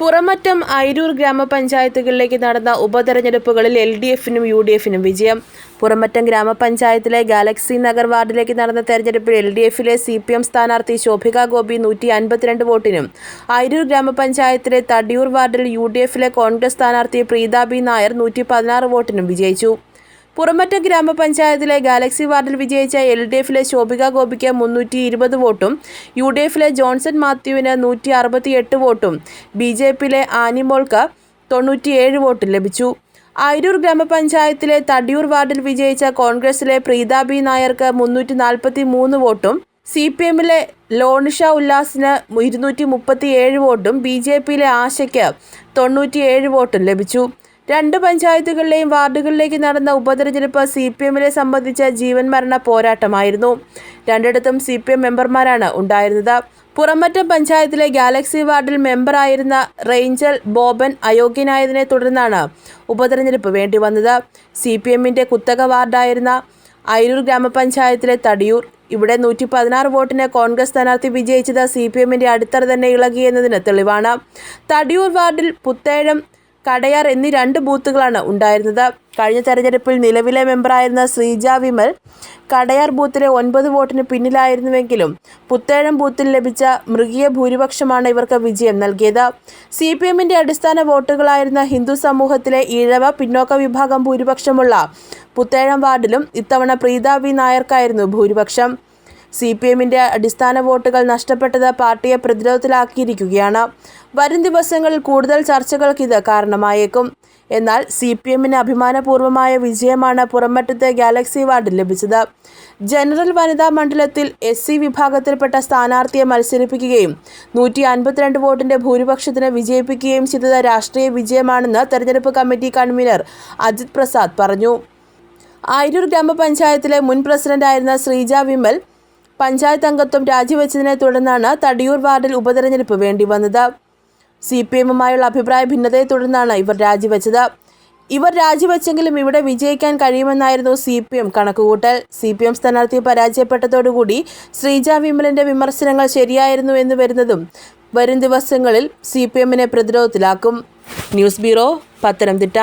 പുറമറ്റം അയിരൂർ ഗ്രാമപഞ്ചായത്തുകളിലേക്ക് നടന്ന ഉപതെരഞ്ഞെടുപ്പുകളിൽ എൽ ഡി എഫിനും യു ഡി എഫിനും വിജയം. പുറമറ്റം ഗ്രാമപഞ്ചായത്തിലെ ഗാലക്സി നഗർ വാർഡിലേക്ക് നടന്ന തെരഞ്ഞെടുപ്പിൽ എൽ ഡി എഫിലെ സി പി എം സ്ഥാനാർത്ഥി ശോഭിക ഗോപി നൂറ്റി അൻപത്തിരണ്ട് വോട്ടിനും അയിരൂർ ഗ്രാമപഞ്ചായത്തിലെ തടിയൂർ വാർഡിൽ യു ഡി എഫിലെ കോൺഗ്രസ് സ്ഥാനാർത്ഥി പ്രീത ബി നായർ നൂറ്റി പതിനാറ് വോട്ടിനും വിജയിച്ചു. പുറമറ്റം ഗ്രാമപഞ്ചായത്തിലെ ഗാലക്സി വാർഡിൽ വിജയിച്ച എൽ ഡി എഫിലെ ശോഭിക ഗോപിക്ക് മുന്നൂറ്റി ഇരുപത് വോട്ടും യു ഡി എഫിലെ ജോൺസൺ മാത്യുവിന് നൂറ്റി അറുപത്തിയെട്ട് വോട്ടും ബി ജെ പിയിലെ ആനിമോൾക്ക് തൊണ്ണൂറ്റിയേഴ് വോട്ടും ലഭിച്ചു. അയിരൂർ ഗ്രാമപഞ്ചായത്തിലെ തടിയൂർ വാർഡിൽ വിജയിച്ച കോൺഗ്രസിലെ പ്രീത ബി നായർക്ക് മുന്നൂറ്റി നാൽപ്പത്തി മൂന്ന് വോട്ടും സി പി എമ്മിലെ ലോണിഷ ഉല്ലാസിന് ഇരുന്നൂറ്റി മുപ്പത്തിയേഴ് വോട്ടും ബി ജെ പിയിലെ ആശയ്ക്ക് തൊണ്ണൂറ്റിയേഴ് വോട്ടും ലഭിച്ചു. രണ്ട് പഞ്ചായത്തുകളിലെയും വാർഡുകളിലേക്ക് നടന്ന ഉപതെരഞ്ഞെടുപ്പ് സി പി എമ്മിനെ സംബന്ധിച്ച ജീവൻ മരണ പോരാട്ടമായിരുന്നു. രണ്ടിടത്തും സി പി എം മെമ്പർമാരാണ് ഉണ്ടായിരുന്നത്. പുറമറ്റം പഞ്ചായത്തിലെ ഗാലക്സി വാർഡിൽ മെമ്പറായിരുന്ന റേഞ്ചൽ ബോബൻ അയോഗ്യനായതിനെ തുടർന്നാണ് ഉപതെരഞ്ഞെടുപ്പ് വേണ്ടി വന്നത് സി പി എമ്മിന്റെ കുത്തക വാർഡായിരുന്ന അയിരൂർ ഗ്രാമപഞ്ചായത്തിലെ തടിയൂർ. ഇവിടെ നൂറ്റി പതിനാറ് വോട്ടിന് കോൺഗ്രസ് സ്ഥാനാർത്ഥി വിജയിച്ചത് സി പി എമ്മിന്റെ അടിത്തറ തന്നെ ഇളകിയെന്നതിന് തെളിവാണ്. തടിയൂർ വാർഡിൽ പുത്തേഴം കടയാർ എന്നീ രണ്ട് ബൂത്തുകളാണ് ഉണ്ടായിരുന്നത്. കഴിഞ്ഞ തെരഞ്ഞെടുപ്പിൽ നിലവിലെ മെമ്പറായിരുന്ന ശ്രീജ വിമൽ കടയാർ ബൂത്തിലെ ഒൻപത് വോട്ടിന് പിന്നിലായിരുന്നുവെങ്കിലും പുത്തേഴം ബൂത്തിൽ ലഭിച്ച മൃഗീയ ഭൂരിപക്ഷമാണ് ഇവർക്ക് വിജയം നൽകിയത്. സി പി അടിസ്ഥാന വോട്ടുകളായിരുന്ന ഹിന്ദു സമൂഹത്തിലെ ഈഴവ പിന്നോക്ക വിഭാഗം ഭൂരിപക്ഷമുള്ള പുത്തേഴം വാർഡിലും ഇത്തവണ പ്രീത വി നായർക്കായിരുന്നു ഭൂരിപക്ഷം. സി പി എമ്മിന്റെ അടിസ്ഥാന വോട്ടുകൾ നഷ്ടപ്പെട്ടത് പാർട്ടിയെ പ്രതിരോധത്തിലാക്കിയിരിക്കുകയാണ്. വരും ദിവസങ്ങളിൽ കൂടുതൽ ചർച്ചകൾക്ക് ഇത് കാരണമായേക്കും. എന്നാൽ സി പി എമ്മിന് അഭിമാനപൂർവമായ വിജയമാണ് പുറമറ്റത്തെ ഗാലക്സി വാർഡിൽ ലഭിച്ചത്. ജനറൽ വനിതാ മണ്ഡലത്തിൽ എസ് സി വിഭാഗത്തിൽപ്പെട്ട സ്ഥാനാർത്ഥിയെ മത്സരിപ്പിക്കുകയും നൂറ്റി അൻപത്തിരണ്ട് വോട്ടിന്റെ ഭൂരിപക്ഷത്തിന് വിജയിപ്പിക്കുകയും ചെയ്തത് രാഷ്ട്രീയ വിജയമാണെന്ന് തെരഞ്ഞെടുപ്പ് കമ്മിറ്റി കൺവീനർ അജിത് പ്രസാദ് പറഞ്ഞു. ആയിരൂർ ഗ്രാമപഞ്ചായത്തിലെ മുൻ പ്രസിഡന്റായിരുന്ന ശ്രീജ വിമൽ പഞ്ചായത്ത് അംഗത്വം രാജിവെച്ചതിനെ തുടർന്നാണ് തടിയൂർ വാർഡിൽ ഉപതെരഞ്ഞെടുപ്പ് വേണ്ടി വന്നത്. സി പി എമ്മുമായുള്ള അഭിപ്രായ ഭിന്നതയെ തുടർന്നാണ് ഇവർ രാജിവെച്ചത്. ഇവർ രാജിവെച്ചെങ്കിലും ഇവിടെ വിജയിക്കാൻ കഴിയുമെന്നായിരുന്നു സി പി എം കണക്കുകൂട്ടൽ. സി പി എം സ്ഥാനാർത്ഥി പരാജയപ്പെട്ടതോടുകൂടി ശ്രീജ വിമലിന്റെ വിമർശനങ്ങൾ ശരിയായിരുന്നു എന്ന് വരുന്നതും വരും ദിവസങ്ങളിൽ സി പി എമ്മിനെ പ്രതിരോധത്തിലാക്കും. News bureau Pathanamthitta.